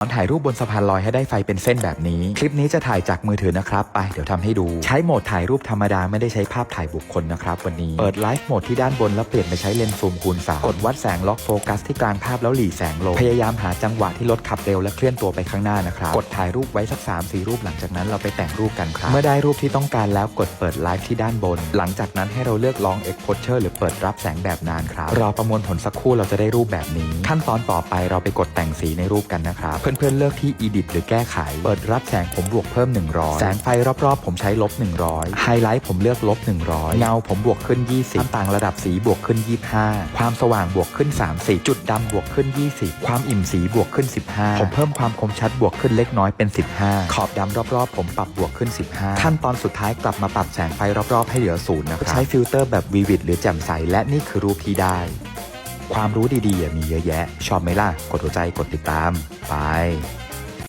ตอนถ่ายรูปบนสะพานลอยให้ได้ไฟเป็นเส้นแบบนี้ คลิปนี้จะถ่ายจากมือถือนะครับ ไปเดี๋ยวทำให้ดู ใช้โหมดถ่ายรูปธรรมดาไม่ได้ใช้ภาพถ่ายบุคคลนะครับวันนี้ เปิดไลฟ์โหมดที่ด้านบนแล้วเปลี่ยนไปใช้เลนส์ซูมคูณ3กดวัดแสงล็อกโฟกัสที่กลางภาพแล้วหลีแสงลง พยายามหาจังหวะที่รถขับเร็วและเคลื่อนตัวไปข้างหน้านะครับ กดถ่ายรูปไว้สัก3 4รูปหลังจากนั้นเราไปแต่งรูปกันครับ เมื่อได้รูปที่ต้องการแล้วกดเปิดไลฟ์ที่ด้านบน หลังจากนั้นให้เราเลือกลอง exposure หรือเปิดรับแสงแบบนานครับ รอประมวลผลสักครู่เราจะได้รูปแบบนี้ ขั้นตอนต่อไปเราไปกดแต่งสีในรูปกันนะครับเพื่อนๆเลือกที่ edit หรือแก้ไข เปิดรับแสงผมบวกเพิ่ม 100 แสงไฟรอบๆ ผมใช้ลบ 100 ไฮไลท์ผมเลือกลบ 100 เงาผมบวกขึ้น 20ต่างระดับสีบวกขึ้น 25 ความสว่างบวกขึ้น 30 จุดดำบวกขึ้น 20 ความอิ่มสีบวกขึ้น 15 ผมเพิ่มความคมชัดบวกขึ้นเล็กน้อยเป็น 15 ขอบดำรอบๆ ผมปรับบวกขึ้น 15 ขั้นตอนสุดท้ายกลับมาปรับแสงไฟรอบๆ ให้เหลือศูนย์นะครับใช้ฟิลเตอร์แบบวีวิดหรือแจ่มใสและนี่คือรูปที่ได้ ความรู้ดีๆมีเยอะแยะ ชอบไหมล่ะ กดหัวใจกดติดตาม ไป